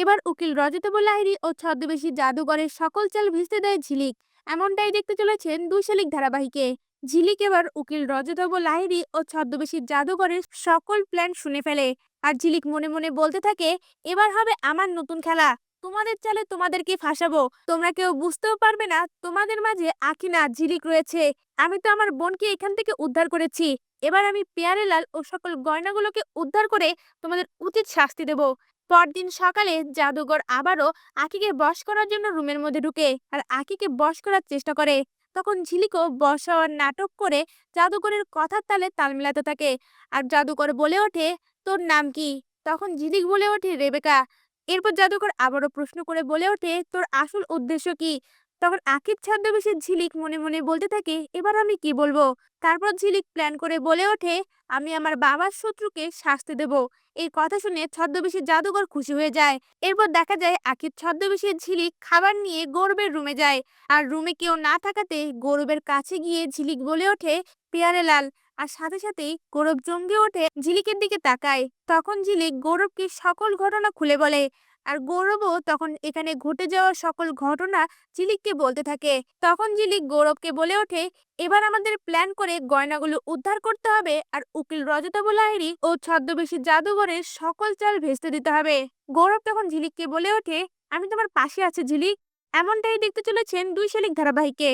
এবার উকিল রজতব লাহিড়ী ও ছদ্মবেশী জাদুঘরের সকল চাল ভিজতে দেয় ঝিলিক। এমনটাই দেখতে চলেছেন দুই শালিক ধারাবাহিকে। ঝিলিক এবার উকিল রজতব লাহিড়ী ও ছদ্মবেশী জাদুঘরের সকল প্ল্যান শুনে ফেলে। আর ঝিলিক মনে মনে বলতে থাকে, এবার হবে আমার নতুন খেলা। তোমাদের চালে তোমাদেরকে ফাঁসাবো। তোমরা কেউ বুঝতেও পারবে না, তোমাদের মাঝে আখিনা ঝিলিক রয়েছে। আমি তো আমার বোনকে এখান থেকে উদ্ধার করেছি। এবার আমি পেয়ারেলাল ও সকল গয়নাগুলোকে উদ্ধার করে তোমাদের উচিত শাস্তি দেব। পরদিন সকালে জাদুঘর আবারও আকিকে বশ করার জন্য রুমের মধ্যে ঢুকে আর আকিকে বশ করার চেষ্টা করে। তখন ঝিলিকও বশ নাটক করে জাদুঘরের কথার তালে তাল মিলাতে থাকে। আর জাদুঘর বলে ওঠে, তোর নাম কি? তখন ঝিলিক বলে ওঠে, রেবেকা। এরপর জাদুঘর আবারও প্রশ্ন করে বলে ওঠে, তোর আসল উদ্দেশ্য কি? তখন আকিব ছদ্মবেশে ঝিলিক মনে মনে বলতে থাকে, এবার আমি কি বলব? তারপর ঝিলিক প্ল্যান করে বলে ওঠে, আমি আমার বাবার শত্রুকে শাস্তি দেব। এই কথা শুনে ছদ্মবেশী জাদুঘর খুশি হয়ে যায়। এরপর দেখা যায় আকিব ছদ্মবেশী ঝিলিক খাবার নিয়ে গৌরবের রুমে যায়। আর রুমে কেউ না থাকাতে গৌরবের কাছে গিয়ে ঝিলিক বলে ওঠে, পেয়ারে লাল আর সাথে সাথেই গৌরব জমকে ওঠে ঝিলিকের দিকে তাকায়। তখন ঝিলিক গৌরবকে সকল ঘটনা খুলে বলে আর গৌরবও তখন এখানে ঘটে যাওয়া সকল ঘটনা ঝিলিককে বলতে থাকে। তখন ঝিলিক গৌরবকে বলে ওঠে, এবার আমাদের প্ল্যান করে গয়নাগুলো উদ্ধার করতে হবে আর উকিল রজতাব লাহিড়ী ও ছদ্মবেশী জাদুঘরের সকল চাল ভেস্তে দিতে হবে। গৌরব তখন ঝিলিককে বলে ওঠে, আমি তোমার পাশে আছি ঝিলিক। এমনটাই দেখতে চলেছেন দুই শালিক ধারাবাহিকে।